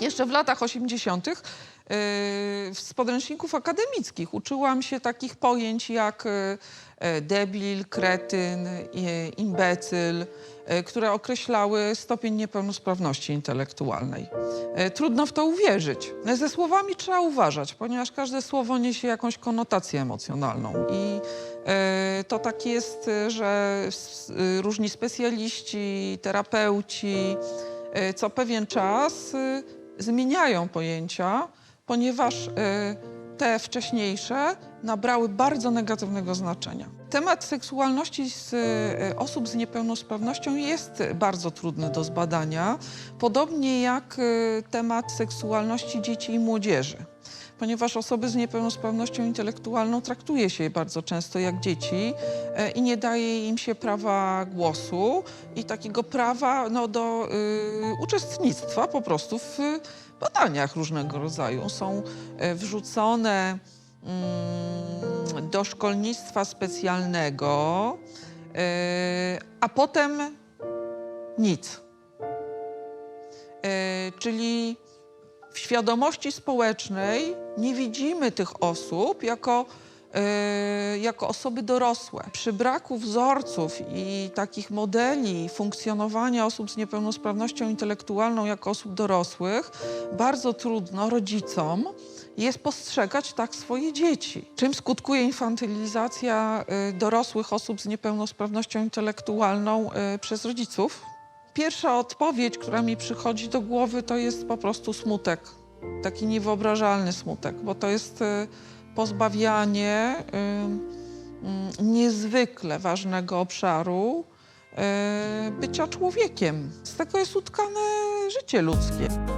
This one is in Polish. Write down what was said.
Jeszcze w latach 80. yy, z podręczników akademickich uczyłam się takich pojęć jak yy, debil, kretyn, imbecyl, yy, które określały stopień niepełnosprawności intelektualnej. Yy, Trudno w to uwierzyć. Ze słowami trzeba uważać, ponieważ każde słowo niesie jakąś konotację emocjonalną i to tak jest, że różni specjaliści, terapeuci, y, co pewien czas y, zmieniają pojęcia, ponieważ y, te wcześniejsze nabrały bardzo negatywnego znaczenia. Temat seksualności z, y, osób z niepełnosprawnością jest bardzo trudny do zbadania, podobnie jak y, temat seksualności dzieci i młodzieży. Ponieważ osoby z niepełnosprawnością intelektualną traktuje się bardzo często jak dzieci e, i nie daje im się prawa głosu i takiego prawa no, do y, uczestnictwa po prostu w y, badaniach różnego rodzaju. Są e, wrzucone mm, do szkolnictwa specjalnego, e, a potem nic. E, czyli w świadomości społecznej nie widzimy tych osób jako, e, jako osoby dorosłe. Przy braku wzorców i takich modeli funkcjonowania osób z niepełnosprawnością intelektualną jako osób dorosłych, bardzo trudno rodzicom jest postrzegać tak swoje dzieci. Czym skutkuje infantylizacja e, dorosłych osób z niepełnosprawnością intelektualną e, przez rodziców? Pierwsza odpowiedź, która mi przychodzi do głowy, to jest po prostu smutek. Taki niewyobrażalny smutek, bo to jest e, pozbawianie y, y, niezwykle ważnego obszaru e, bycia człowiekiem. Z tego jest utkane życie ludzkie.